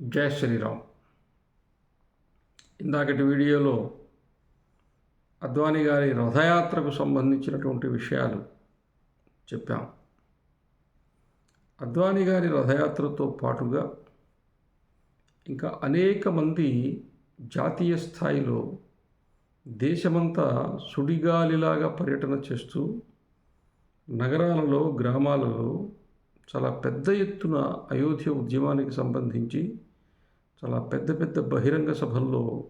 జై శ్రీరామ్. ఇందాకటి వీడియోలో అద్వానీ గారి రథయాత్రకు సంబంధించినటువంటి విషయాలు చెప్పాం. అద్వానీ గారి రథయాత్రతో పాటుగా ఇంకా అనేక మంది జాతీయ స్థాయిలో దేశమంతా సుడిగాలిలాగా పర్యటన చేస్తూ నగరాలలో గ్రామాలలో చాలా పెద్ద ఎత్తున అయోధ్య ఉద్యమానికి సంబంధించి చాలా పెద్ద పెద్ద బహిరంగ సభల్లో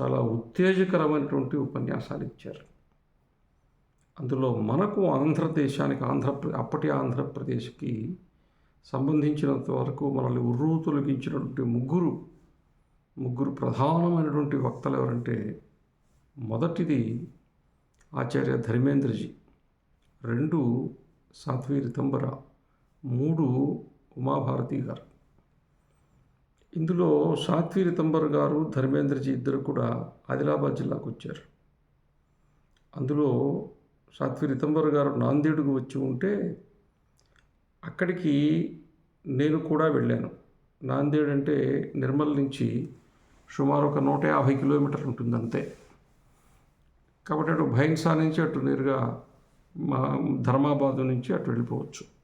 చాలా ఉత్తేజకరమైనటువంటి ఉపన్యాసాలు ఇచ్చారు. అందులో మనకు ఆంధ్రదేశానికి ఆంధ్ర అప్పటి ఆంధ్రప్రదేశ్కి సంబంధించినంత వరకు మనల్ని ఉర్రూ తొలగించినటువంటి ముగ్గురు ముగ్గురు ప్రధానమైనటువంటి వక్తలు ఎవరంటే మొదటిది ఆచార్య ధర్మేంద్రజీ రెండు సాత్వి రితంబర మూడు ఉమాభారతి గారు. ఇందులో సాత్వి రితంబర్ గారు ధర్మేంద్రజీ ఇద్దరు కూడా ఆదిలాబాద్ జిల్లాకు వచ్చారు. అందులో సాత్వి రితంబర్ గారు నాందేడుకు వచ్చి ఉంటే అక్కడికి నేను కూడా వెళ్ళాను. నాందేడ్ అంటే నిర్మల్ నుంచి సుమారు ఒక నూట యాభై కిలోమీటర్లు ఉంటుంది అంతే. కాబట్టి అటు భైన్సా నుంచి అటు నేరుగా మా ధర్మాబాద్ నుంచి అటు వెళ్ళిపోవచ్చు.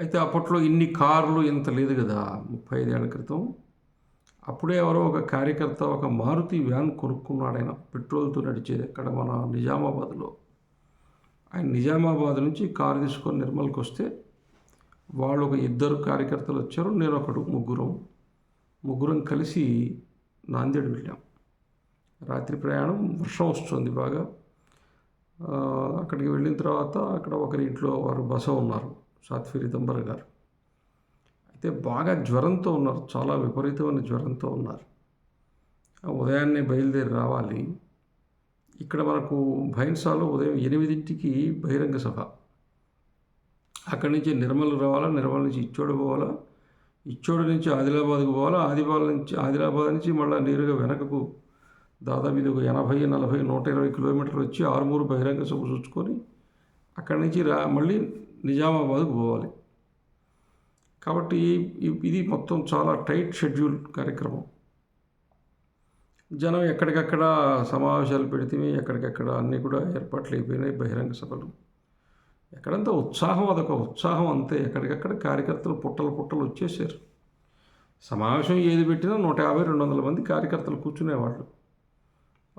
అయితే అప్పట్లో ఇన్ని కార్లు ఇంత లేదు కదా ముప్పై ఐదేళ్ళ క్రితం. అప్పుడే ఎవరో ఒక కార్యకర్త ఒక మారుతి వ్యాన్ కొనుక్కున్నాడు ఆయన. పెట్రోల్తో నడిచేది అక్కడ మన నిజామాబాద్లో. ఆయన నిజామాబాద్ నుంచి కారు తీసుకొని నిర్మల్కి వస్తే వాళ్ళు ఒక ఇద్దరు కార్యకర్తలు వచ్చారు నేను ఒకడు ముగ్గురం. ముగ్గురం కలిసి నాందేడ్ వెళ్ళాం. రాత్రి ప్రయాణం వర్షం వస్తుంది బాగా. అక్కడికి వెళ్ళిన తర్వాత అక్కడ ఒకరి ఇంట్లో వారు బస ఉన్నారు. సాత్వి రితంబర్ గారు. అయితే బాగా జ్వరంతో ఉన్నారు చాలా విపరీతమైన జ్వరంతో ఉన్నారు. ఆ ఉదయాన్నే బయలుదేరి రావాలి. ఇక్కడ మనకు భైన్సాలో ఉదయం ఎనిమిదింటికి బహిరంగ సభ. అక్కడి నుంచి నిర్మల్ రావాలా నిర్మల్ నుంచి ఇచ్చోడు పోవాలా ఇచ్చోడు నుంచి ఆదిలాబాద్కు పోవాలా ఆదిలాబాద్ నుంచి ఆదిలాబాద్ నుంచి మళ్ళీ నేరుగా వెనకకు దాదాపు ఇది ఒక ఎనభై నలభై నూట ఇరవై కిలోమీటర్లు వచ్చి ఆరుమూరు బహిరంగ సభ చూసుకొని అక్కడి నుంచి రా మళ్ళీ నిజామాబాద్కు పోవాలి. కాబట్టి ఇది మొత్తం చాలా టైట్ షెడ్యూల్ కార్యక్రమం. జనం ఎక్కడికక్కడ సమావేశాలు పెడితే ఎక్కడికక్కడ అన్నీ కూడా ఏర్పాట్లు అయిపోయినాయి బహిరంగ సభలు. ఎక్కడంతా ఉత్సాహం అదొక ఉత్సాహం అంతే. ఎక్కడికక్కడ కార్యకర్తలు పుట్టలు పుట్టలు వచ్చేసారు. సమావేశం ఏది పెట్టినా నూట యాభై రెండు వందల మంది కార్యకర్తలు కూర్చునేవాళ్ళు.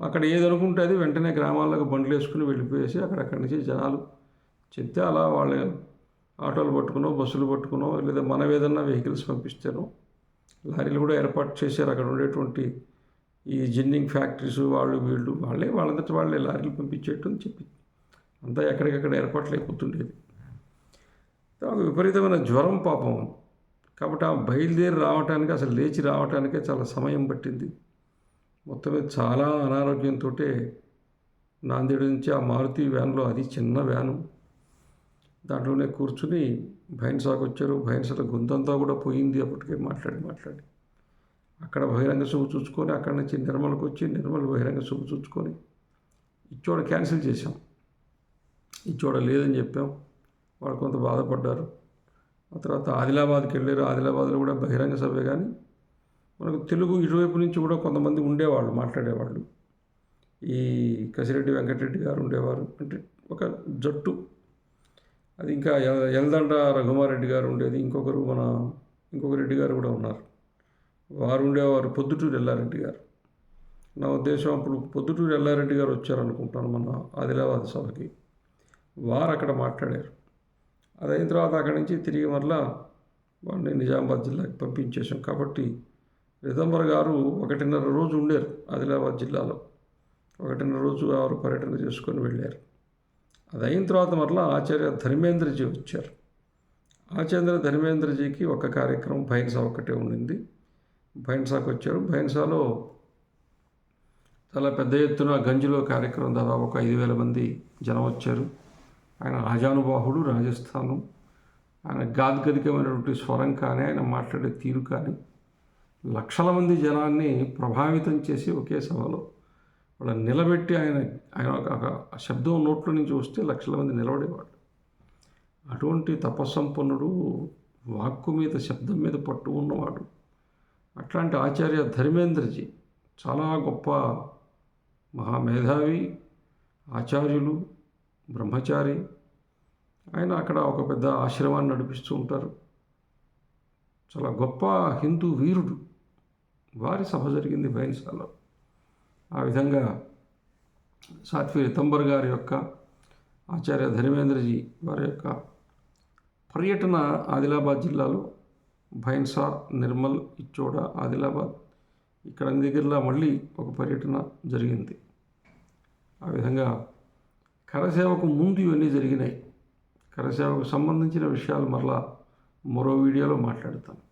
అక్కడ ఏది అనుకుంటే అది వెంటనే గ్రామాలకు బండ్లు వేసుకుని వెళ్ళిపోయేసి అక్కడక్కడి నుంచి జనాలు చెప్తే అలా వాళ్ళు ఆటోలు పట్టుకునో బస్సులు పట్టుకునో లేదా మనం ఏదన్నా వెహికల్స్ పంపిస్తేనో లారీలు కూడా ఏర్పాటు చేశారు. అక్కడ ఉండేటువంటి ఈ జిన్నింగ్ ఫ్యాక్టరీస్ వాళ్ళు వీళ్ళు వాళ్ళే వాళ్ళంతటి వాళ్ళే లారీలు పంపించేట్టు అని చెప్పి. అంతా ఎక్కడికక్కడ ఏర్పాట్లు అయిపోతుండేది విపరీతమైన జ్వరం పాపం. కాబట్టి ఆ బయలుదేరి రావటానికి అసలు లేచి రావటానికే చాలా సమయం పట్టింది. మొత్తం మీద చాలా అనారోగ్యంతో నాందేడు నుంచి ఆ మారుతి వ్యాన్లో అది చిన్న వ్యాను. దాంట్లోనే కూర్చుని భైన్సాకు వచ్చారు భైన్సాల గుంతంతా కూడా పోయింది అప్పటికే. మాట్లాడి మాట్లాడి. అక్కడ బహిరంగ సభ చూసుకొని అక్కడి నుంచి నిర్మల్కి వచ్చి నిర్మల్ బహిరంగ సభ చూసుకొని ఇచ్చోడ క్యాన్సిల్ చేశాం. ఇచ్చోడ లేదని చెప్పాం. వాళ్ళు కొంత బాధపడ్డారు. ఆ తర్వాత ఆదిలాబాద్కి వెళ్ళారు. ఆదిలాబాద్లో కూడా బహిరంగ సభే కానీ మనకు తెలుగు ఇటువైపు నుంచి కూడా కొంతమంది ఉండేవాళ్ళు మాట్లాడేవాళ్ళు. ఈ కసిరెడ్డి వెంకటరెడ్డి గారు ఉండేవారు. అంటే ఒక జట్టు. అది ఇంకా ఎల్దండ రఘుమారెడ్డి గారు ఉండేది. ఇంకొకరు మన ఇంకొక రెడ్డి గారు కూడా ఉన్నారు. వారు ఉండేవారు పొద్దుటూరు ఎల్లారెడ్డి గారు. నా ఉద్దేశం అప్పుడు పొద్దుటూరు ఎల్లారెడ్డి గారు వచ్చారనుకుంటాను మన ఆదిలాబాద్ సభకి. వారు అక్కడ మాట్లాడారు. అది అయిన తర్వాత అక్కడి నుంచి తిరిగి మరలా వాడిని నిజామాబాద్ జిల్లాకి పంపించేశాం. కాబట్టి రిదంబర్ గారు ఒకటిన్నర రోజు ఉండారు ఆదిలాబాద్ జిల్లాలో. ఒకటిన్నర రోజు వారు పర్యటన చేసుకొని వెళ్ళారు. అది అయిన తర్వాత మరలా ఆచార్య ధర్మేంద్రజీ వచ్చారు. ఆచార్య ధర్మేంద్రజీకి ఒక కార్యక్రమం భైన్సా ఒకటే ఉండింది. భైన్సాకు వచ్చారు. భైన్సాలో చాలా పెద్ద ఎత్తున గంజిలో కార్యక్రమం దాదాపు ఒక ఐదు వేల మంది జనం వచ్చారు. ఆయన రాజానుబాహుడు రాజస్థానం. ఆయన గాద్గదికమైనటువంటి స్వరం కానీ ఆయన మాట్లాడే తీరు కానీ లక్షల మంది జనాన్ని ప్రభావితం చేసి ఒకే సభలో వాళ్ళని నిలబెట్టి ఆయన ఆయన ఒక- శబ్దం నోట్లో నుంచి వస్తే లక్షల మంది నిలబడేవాడు అటువంటి తపస్సంపన్నుడు వాక్కు మీద శబ్దం మీద పట్టు ఉన్నవాడు. అట్లాంటి ఆచార్య ధర్మేంద్రజీ చాలా గొప్ప మహామేధావి ఆచార్యులు బ్రహ్మచారి. ఆయన అక్కడ ఒక పెద్ద ఆశ్రమాన్ని నడిపిస్తూ ఉంటారు. చాలా గొప్ప హిందూ వీరుడు. వారి సభ జరిగింది బైన్సాలో ఆ విధంగా సాత్వి రితంబర్ గారి యొక్క ఆచార్య ధర్మేంద్రజీ వారి యొక్క పర్యటన ఆదిలాబాద్ జిల్లాలో భైన్సా నిర్మల్ ఇచ్చోడ ఆదిలాబాద్ ఇక్కడ దగ్గరలో మళ్ళీ ఒక పర్యటన జరిగింది. ఆ విధంగా కరసేవకు ముందు ఇవన్నీ జరిగినాయి. కరసేవకు సంబంధించిన విషయాలు మరలా మరో వీడియోలో మాట్లాడతాను